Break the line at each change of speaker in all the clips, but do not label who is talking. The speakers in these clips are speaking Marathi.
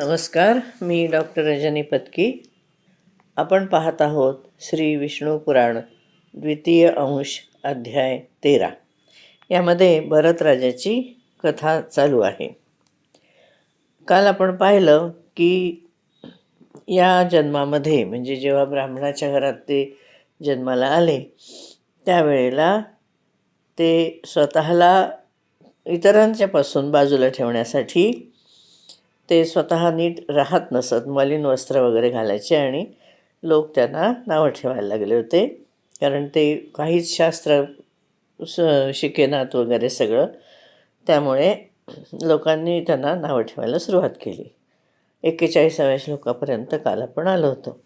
नमस्कार मी डॉक्टर रजनी पत्की. आपण पाहत आहोत श्री विष्णू पुराण द्वितीय अंश अध्याय तेरा. यामध्ये भरतराजाची कथा चालू आहे. काल आपण पाहिलं की या जन्मामध्ये म्हणजे जेव्हा ब्राह्मणाच्या घरात ते जन्माला आले त्यावेळेला ते स्वतःला इतरांच्यापासून बाजूला ठेवण्यासाठी ते स्वतः नीट राहत नसत. मलिन वस्त्र वगैरे घालायचे आणि लोक त्यांना नावं ठेवायला लागले होते. कारण ते काहीच शास्त्र स शिकेनात वगैरे सगळं. त्यामुळे लोकांनी त्यांना नावं ठेवायला सुरुवात केली. एक्केचाळीसाव्या श्लोकापर्यंत काल आपण आलो होतो.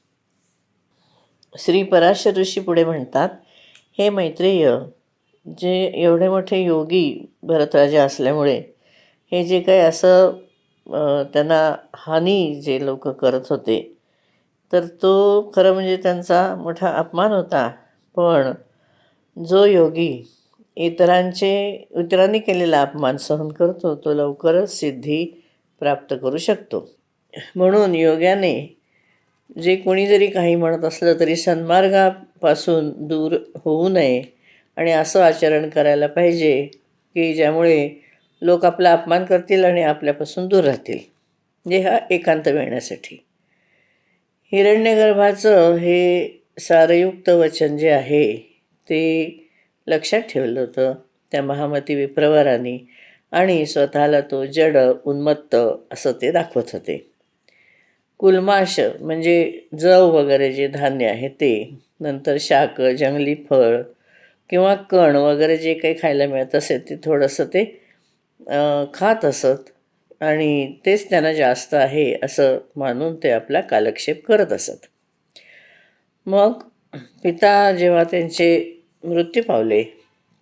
श्री पराशर ऋषी पुढे म्हणतात हे मैत्रेय जे एवढे मोठे योगी भरतराजा असल्यामुळे हे जे काही असं त्यांना हानी जे लोक करत होते तर तो खरं म्हणजे त्यांचा मोठा अपमान होता. पण जो योगी इतरांचे इतरांनी केलेला अपमान सहन करतो तो लवकरच सिद्धी प्राप्त करू शकतो. म्हणून योग्याने जे कोणी जरी काही म्हणत असलं तरी सन्मार्गापासून दूर होऊ नये आणि असं आचरण करायला पाहिजे की ज्यामुळे लोक आपला अपमान करतील आणि आपल्यापासून दूर राहतील. म्हणजे हा एकांत मिळण्यासाठी. हिरण्यगर्भाचं हे सारयुक्त वचन जे आहे ते लक्षात ठेवलं होतं त्या महामती विप्रवरांनी आणि स्वतःला तो जड उन्मत्त असं ते दाखवत होते. कुलमाश म्हणजे जव वगैरे जे धान्य आहे ते नंतर शाक जंगली फळ किंवा कण वगैरे जे काही खायला मिळत असेल ते थोडंसं ते खात असत आणि तेच त्यांना जास्त आहे असं मानून ते आपला कालक्षेप करत असत. मग पिता जेव्हा त्यांचे मृत्यू पावले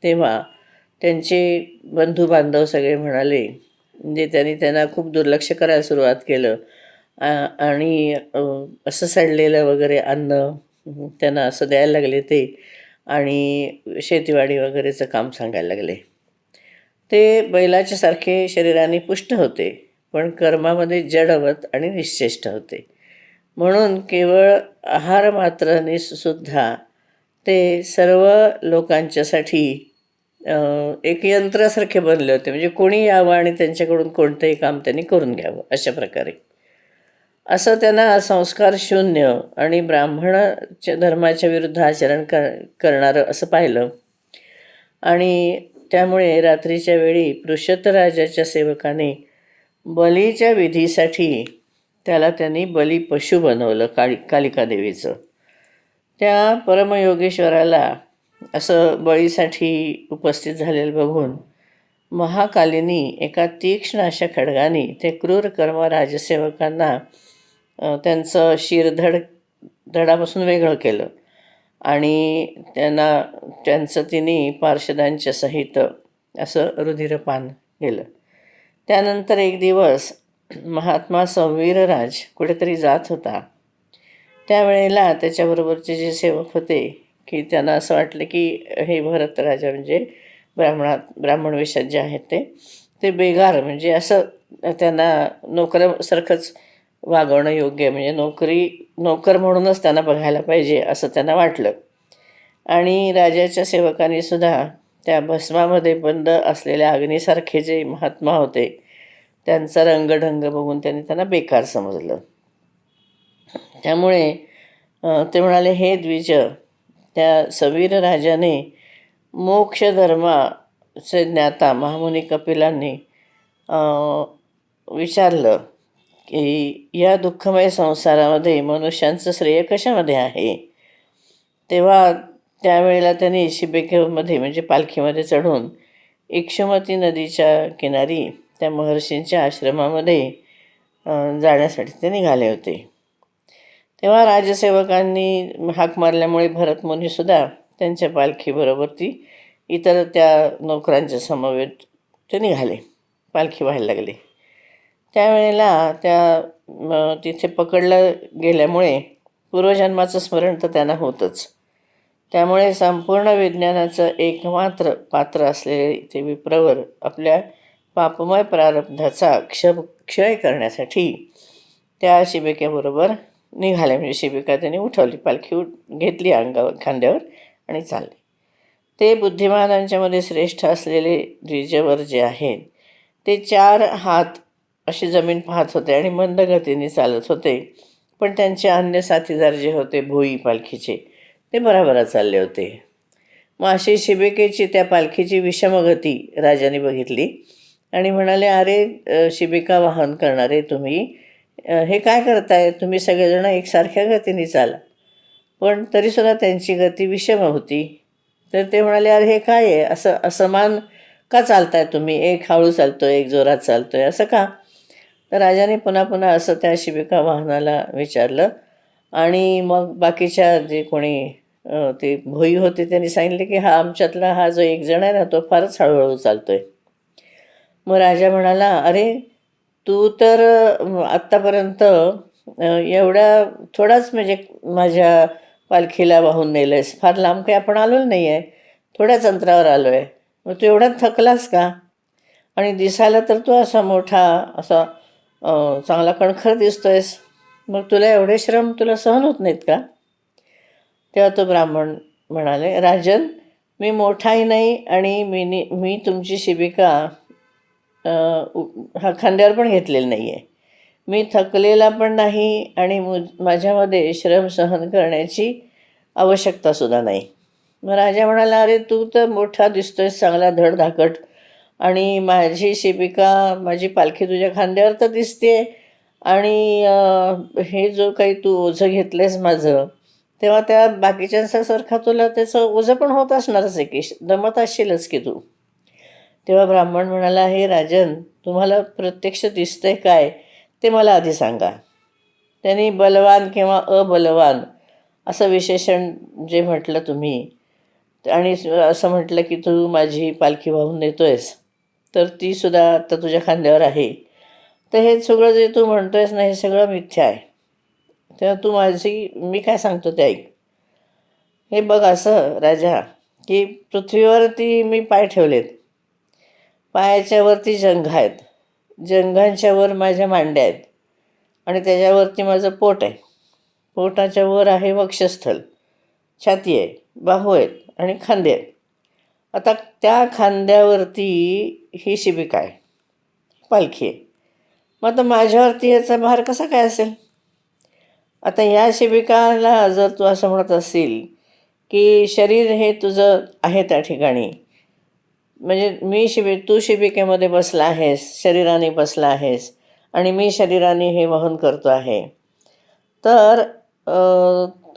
तेव्हा त्यांचे बंधू बांधव सगळे म्हणाले म्हणजे त्यांनी त्यांना खूप दुर्लक्ष करायला सुरुवात केलं. आणि असं सडलेलं वगैरे अन्न त्यांना असं द्यायला लागले ते आणि शेतीवाडी वगैरेचं काम सांगायला लागले. ते बैलाच्यासारखे शरीराने पुष्ट होते पण कर्मामध्ये जडवत आणि निश्चेष्ट होते. म्हणून केवळ आहार मात्राने सुद्धा ते सर्व लोकांच्यासाठी एक यंत्रासारखे बनले होते. म्हणजे कोणी यावं आणि त्यांच्याकडून कोणतंही काम त्यांनी करून घ्यावं अशा प्रकारे. असं त्यांना संस्कार शून्य आणि ब्राह्मणाच्या धर्माच्या विरुद्ध आचरण कर करणारं असं पाहिलं. आणि त्यामुळे रात्रीच्या वेळी पृषतराजाच्या सेवकाने बलीच्या विधीसाठी त्याला त्यांनी बली पशु बनवलं काळी कालिकादेवीचं त्या परमयोगेश्वराला असं बळीसाठी उपस्थित झालेलं बघून महाकालीनी एका तीक्ष्ण अशा खडगाने ते क्रूर कर्म राजसेवकांना त्यांचं शिरधड धडापासून वेगळं केलं. आणि त्यांना त्यांचं तिने पार्षदांच्या सहित असं रुधिरपान केलं. त्यानंतर एक दिवस महात्मा संवीरराज कुठेतरी जात होता. त्यावेळेला त्याच्याबरोबरचे जे सेवक होते की त्यांना असं वाटलं की हे भरतराजा म्हणजे ब्राह्मणात ब्राह्मण वेशात जे आहेत ते ते बेगार म्हणजे असं त्यांना नोकरासारखंच वागवणं योग्य म्हणजे नोकरी नोकर म्हणूनच त्यांना बघायला पाहिजे असं त्यांना वाटलं. आणि राजाच्या सेवकांनी सुद्धा त्या भस्मामध्ये बंद असलेल्या अग्नीसारखे जे महात्मा होते त्यांचा रंगढंग बघून त्यांनी त्यांना बेकार समजलं. त्यामुळे ते म्हणाले हे द्विज त्या सवीर राजाने मोक्ष धर्माचे ज्ञाता महामुनी कपिलांनी विचारलं की या दुःखमय संसारामध्ये मनुष्यांचं श्रेय कशामध्ये आहे? तेव्हा त्यावेळेला त्यांनी शिबेकेमध्ये म्हणजे पालखीमध्ये चढून इक्षुमती नदीच्या किनारी त्या महर्षींच्या आश्रमामध्ये जाण्यासाठी ते निघाले होते. तेव्हा राजसेवकांनी हाक मारल्यामुळे भरतमुनीसुद्धा त्यांच्या पालखीबरोबर ती इतर त्या नोकरांच्या समवेत ते निघाले. पालखी व्हायला लागली. त्यावेळेला त्या तिथे पकडलं गेल्यामुळे पूर्वजन्माचं स्मरण तर त्यांना होतंच. त्यामुळे संपूर्ण विज्ञानाचं एकमात्र पात्र असलेले ते विप्रवर आपल्या पापमय प्रारब्धाचा क्ष क्षय करण्यासाठी त्या शिबिकेबरोबर निघाल्या म्हणजे शिबिका त्यांनी उठवली पालखी उठ घेतली अंगावर खांद्यावर आणि चालले. ते बुद्धिमानांच्यामध्ये श्रेष्ठ असलेले द्विजवर जे आहेत ते चार हात अशी जमीन पाहत होते आणि मंद गतीने चालत होते. पण त्यांचे अन्य साथीदार जे होते भोई पालखीचे ते बराबरा चालले होते. मग अशी शिबिकेची त्या पालखीची विषमगती राजाने बघितली आणि म्हणाले अरे शिबिका वाहन करणारे तुम्ही हे काय करताय? तुम्ही सगळेजण एकसारख्या गतीने चाला. पण तरीसुद्धा त्यांची गती विषम होती. तर ते म्हणाले अरे हे काय आहे? असं असमान का चालताय तुम्ही? एक हळू चालतो एक जोरात चालतो आहे असं का? तर राजाने पुन्हा पुन्हा असं त्या शिबिका वाहनाला विचारलं. आणि मग बाकीच्या जे कोणी ते भोई होते त्यांनी सांगितले की हा आमच्यातला हा जो एक जण आहे ना तो फारच हळूहळू चालतो आहे मग राजा म्हणाला अरे तू तर आत्तापर्यंत एवढा एवढ्या थोडाच म्हणजे माझ्या पालखीला वाहून नेलं आहेस फार लांब काही आपण आलो नाही आहे थोड्याच अंतरावर आलो आहे मग तू एवढ्यात थकलास का? आणि दिसायला तर तू असा मोठा असा चांगला कणखर दिसतो आहेस मग तुला एवढे श्रम तुला सहन होत नाहीत का? तेव्हा तो ब्राह्मण म्हणाले राजन मी मोठाही नाही आणि मी मी तुमची शिबिका हा खांद्यावर पण घेतलेली नाही आहे मी थकलेला पण नाही आणि मु माझ्यामध्ये श्रम सहन करण्याची आवश्यकतासुद्धा नाही. मग राजा म्हणाला अरे तू तर मोठा दिसतोयस चांगला धडधाकट. आणि माझी शिबिका माझी पालखी तुझ्या खांद्यावर तर दिसते आणि हे जो काही तू ओझं घेतलंयस माझं तेव्हा त्या बाकीच्यांसारखा तुला त्याचं ओझं पण होत असणारच आहे की दमत असशीलच की तू. तेव्हा ब्राह्मण म्हणाला हे राजन तुम्हाला प्रत्यक्ष दिसतंय काय ते मला आधी सांगा. त्यांनी बलवान किंवा अबलवान असं विशेषण जे म्हटलं तुम्ही आणि असं म्हटलं की तू माझी पालखी वाहून नेतो आहेस तर तीसुद्धा आता तुझ्या खांद्यावर आहे. तर हे सगळं जे तू म्हणतो आहेस ना हे सगळं मिथ्या आहे. तेव्हा तू माझी मी काय सांगतो ते ऐक. हे बघ असं राजा की पृथ्वीवरती मी पाय ठेवलेत. पायाच्यावरती जंघ आहेत. जंघांच्या वर माझ्या मांड्या आहेत. आणि त्याच्यावरती माझं पोट आहे. पोटाच्या वर आहे वक्षस्थल. छाती आहे बाहू आहेत आणि खांदे आहेत. आता त्या खांद्यावरती ही शिबिका आहे पालखी आहे. मग आता माझ्यावरती याचा भार कसा काय असेल? आता या शिबिकाला जर तू असं म्हणत असशील की शरीर हे तुझं आहे त्या ठिकाणी म्हणजे मी शिबि तू शिबिकेमध्ये बसला आहेस शरीराने बसला आहेस आणि मी शरीराने हे वहन करतो आहे तर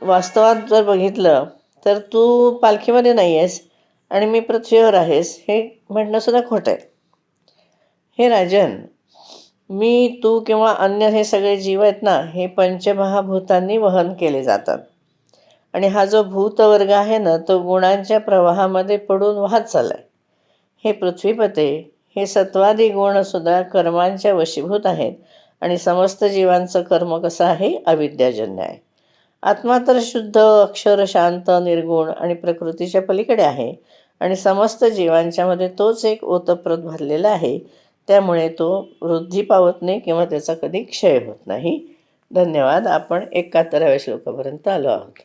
वास्तवात जर बघितलं तर तू पालखीमध्ये नाही आहेस. आणि मी पृथ्वीवर आहेस हे म्हणणंसुद्धा खोटं आहे. हे राजन मी तू किंवा अन्य हे सगळे जीव आहेत ना हे पंचमहाभूतांनी वहन केले जातात. आणि हा जो भूतवर्ग आहे ना तो गुणांच्या प्रवाहामध्ये पडून वाहत चालला आहे हे पृथ्वीपते हे सत्वादी गुणसुद्धा कर्मांच्या वशीभूत आहेत आणि समस्त जीवांचं कर्म कसं आहे? अविद्याजन्य आहे. आत्मा तर शुद्ध अक्षर शांत निर्गुण आणि प्रकृतीच्या पलीकडे आहे. आणि समस्त जीवांच्यामध्ये तोच एक ओतप्रत भरलेला आहे. त्यामुळे तो वृद्धी पावत नाही किंवा त्याचा कधी क्षय होत नाही. धन्यवाद. आपण एकाहत्तराव्या श्लोकापर्यंत आलो आहोत.